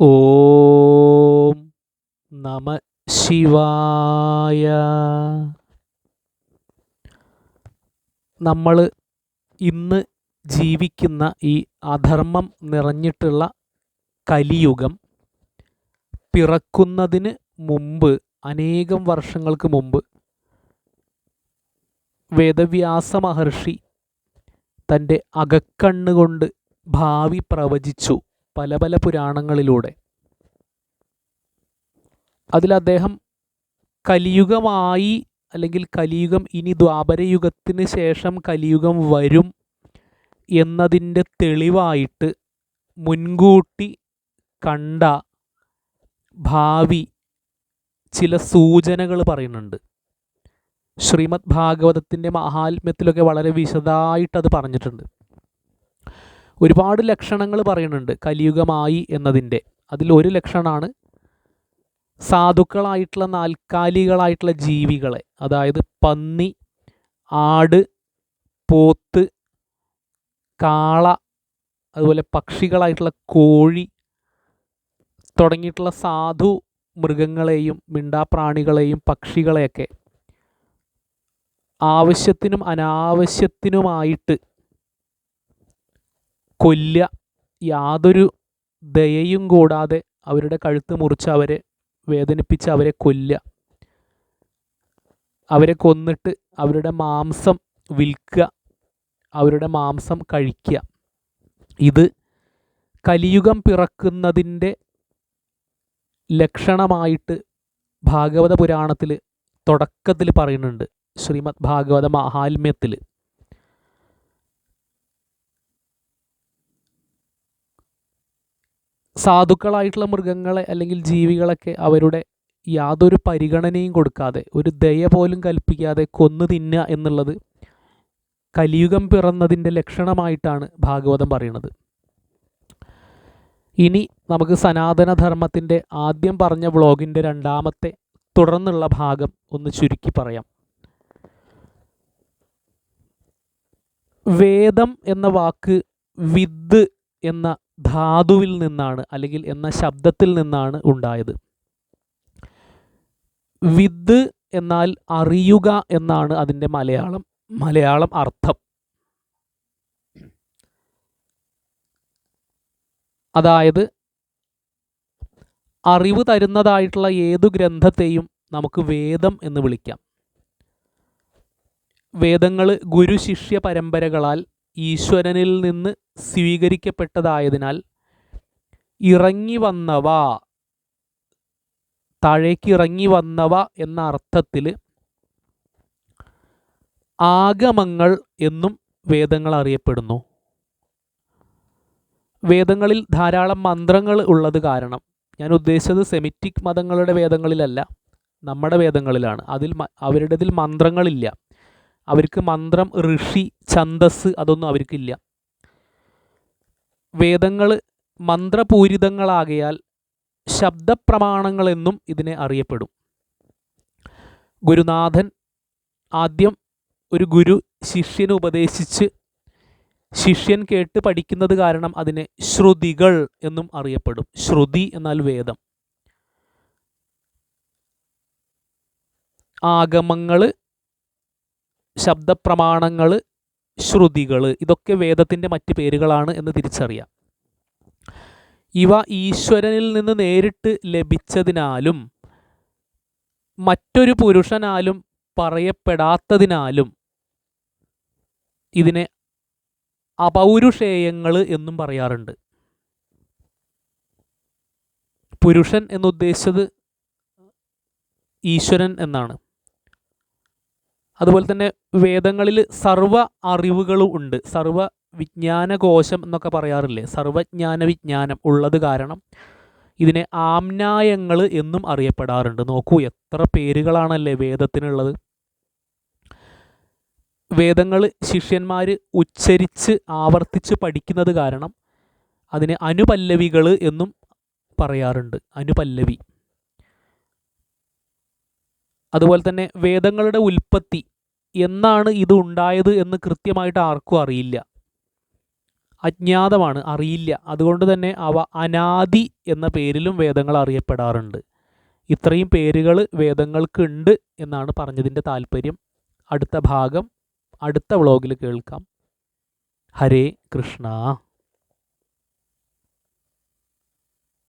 ഓം നമ ശിവായ. നമ്മൾ ഇന്ന് ജീവിക്കുന്ന ഈ അധർമ്മം നിറഞ്ഞിട്ടുള്ള കലിയുഗം പിറക്കുന്നതിന് മുമ്പ് അനേകം വർഷങ്ങൾക്ക് മുമ്പ് വേദവ്യാസ മഹർഷി തന്റെ അകക്കണ്ണുകൊണ്ട് ഭാവി പ്രവചിച്ചു. പല പല പുരാണങ്ങളിലൂടെ. അതിൽ അദ്ദേഹം കലിയുഗമായി അല്ലെങ്കിൽ കലിയുഗം ഇനി ദ്വാപരയുഗത്തിന് ശേഷം കലിയുഗം വരും എന്നതിന്റെ തെളിവായിട്ട് മുൻകൂട്ടി കണ്ട ഭാവി ചില സൂചനകൾ പറയുന്നുണ്ട്. ശ്രീമദ് ഭാഗവതത്തിന്റെ മഹാത്മ്യത്തിലൊക്കെ വളരെ വിശദമായിട്ടത് പറഞ്ഞിട്ടുണ്ട്. ഒരുപാട് ലക്ഷണങ്ങൾ പറയുന്നുണ്ട്. കലിയുഗമായി എന്നതിന്റെ. അതിലൊരു ലക്ഷണമാണ് സാധുക്കളായിട്ടുള്ള നാൽക്കാലികളായിട്ടുള്ള ജീവികളെ. അതായത് പന്നി ആട് പോത്ത് കാള അതുപോലെ പക്ഷികളായിട്ടുള്ള കോഴി തുടങ്ങിയിട്ടുള്ള സാധു മൃഗങ്ങളെയും മിണ്ടാപ്രാണികളെയും പക്ഷികളെയൊക്കെ ആവശ്യത്തിനും അനാവശ്യത്തിനുമായിട്ട് കൊല്ല യാതൊരു ദയയും കൂടാതെ അവരുടെ കഴുത്ത് മുറിച്ച് അവരെ വേദനിപ്പിച്ച് അവരെ കൊല്ല അവരെ കൊന്നിട്ട് അവരുടെ മാംസം വിൽക്കുക. അവരുടെ മാംസം കഴിക്കുക. ഇത് കലിയുഗം പിറക്കുന്നതിന്റെ ലക്ഷണമായിട്ട് ഭാഗവത പുരാണത്തിൽ തുടക്കത്തിൽ പറയുന്നുണ്ട്. ശ്രീമദ് ഭാഗവത മഹാത്മ്യത്തിൽ സാധുക്കളായിട്ടുള്ള മൃഗങ്ങളെ അല്ലെങ്കിൽ ജീവികളൊക്കെ അവരുടെ യാതൊരു പരിഗണനയും കൊടുക്കാതെ ഒരു ദയ പോലും കൽപ്പിക്കാതെ കൊന്നു തിന്നുക എന്നുള്ളത് കലിയുഗം പിറന്നതിന്റെ ലക്ഷണമായിട്ടാണ് ഭാഗവതം പറയുന്നത്. ഇനി നമുക്ക് സനാതനധർമ്മത്തിന്റെ ആദ്യം പറഞ്ഞ വ്ളോഗിന്റെ രണ്ടാമത്തെ തുടർന്നുള്ള ഭാഗം ഒന്ന് ചുരുക്കി പറയാം. വേദം എന്ന വാക്ക് വിദ് എന്ന ധാതുവിൽ നിന്നാണ് അല്ലെങ്കിൽ എന്ന ശബ്ദത്തിൽ നിന്നാണ് ഉണ്ടായത്. വിദ് എന്നാൽ അറിയുക എന്നാണ് അതിന്റെ മലയാളം മലയാളം അർത്ഥം. അതായത് അറിവ് തരുന്നതായിട്ടുള്ള ഏതു ഗ്രന്ഥത്തെയും നമുക്ക് വേദം എന്ന് വിളിക്കാം. വേദങ്ങൾ ഗുരു ശിഷ്യ പരമ്പരകളാൽ ഈശ്വരനിൽ നിന്ന് സ്വീകരിക്കപ്പെട്ടതായതിനാൽ ഇറങ്ങി വന്നവ താഴേക്ക് ഇറങ്ങി വന്നവ എന്ന അർത്ഥത്തിൽ ആഗമങ്ങൾ എന്നും വേദങ്ങൾ അറിയപ്പെടുന്നു. വേദങ്ങളിൽ ധാരാളം മന്ത്രങ്ങൾ ഉള്ളത് കാരണം ഞാൻ ഉദ്ദേശിച്ചത് സെമിറ്റിക് മതങ്ങളുടെ വേദങ്ങളിലല്ല നമ്മുടെ വേദങ്ങളിലാണ്. അതിൽ അവരുടേതിൽ മന്ത്രങ്ങളില്ല. അവർക്ക് മന്ത്രം ഋഷി ഛന്ദസ് അതൊന്നും അവർക്കില്ല. വേദങ്ങൾ മന്ത്രപൂരിതങ്ങളാകയാൽ ശബ്ദപ്രമാണങ്ങളെന്നും ഇതിനെ അറിയപ്പെടും. ഗുരുനാഥൻ ആദ്യം ഒരു ഗുരു ശിഷ്യന് ഉപദേശിച്ച് ശിഷ്യൻ കേട്ട് പഠിക്കുന്നത് കാരണം അതിനെ ശ്രുതികൾ എന്നും അറിയപ്പെടും. ശ്രുതി എന്നാൽ വേദം. ആഗമങ്ങൾ ശബ്ദപ്രമാണങ്ങൾ ശ്രുതികൾ ഇതൊക്കെ വേദത്തിന്റെ മറ്റ് പേരുകളാണ് എന്ന് തിരിച്ചറിയാം. ഇവ ഈശ്വരനിൽ നിന്ന് നേരിട്ട് ലഭിച്ചതിനാലും മറ്റൊരു പുരുഷനാലും പറയപ്പെടാത്തതിനാലും ഇതിനെ അപൗരുഷേയങ്ങൾ എന്നും പറയാറുണ്ട്. പുരുഷൻ എന്നുദ്ദേശിച്ചത് ഈശ്വരൻ എന്നാണ്. അതുപോലെ തന്നെ വേദങ്ങളിൽ സർവ അറിവുകളും ഉണ്ട്. സർവ വിജ്ഞാനകോശം എന്നൊക്കെ പറയാറില്ലേ? സർവജ്ഞാന വിജ്ഞാനം ഉള്ളത് കാരണം ഇതിനെ ആംനായങ്ങൾ എന്നും അറിയപ്പെടാറുണ്ട്. നോക്കൂ എത്ര പേരുകളാണല്ലേ വേദത്തിനുള്ളത്? വേദങ്ങൾ ശിഷ്യന്മാർ ഉച്ചരിച്ച് ആവർത്തിച്ച് പഠിക്കുന്നത് കാരണം അതിനെ അനുപല്ലവികൾ എന്നും പറയാറുണ്ട്. അനുപല്ലവി. അതുപോലെ തന്നെ വേദങ്ങളുടെ ഉൽപ്പത്തി എന്നാണ് ഇത് ഉണ്ടായത് എന്ന് കൃത്യമായിട്ട് ആർക്കും അറിയില്ല. അജ്ഞാതമാണ് അറിയില്ല. അതുകൊണ്ട് തന്നെ അവ അനാദി എന്ന പേരിലും വേദങ്ങൾ അറിയപ്പെടാറുണ്ട്. ഇത്രയും പേരുകൾ വേദങ്ങൾക്കുണ്ട് എന്നാണ് പറഞ്ഞതിന്റെ താല്പര്യം. അടുത്ത ഭാഗം അടുത്ത വ്ളോഗിൽ കേൾക്കാം. ഹരേ കൃഷ്ണ.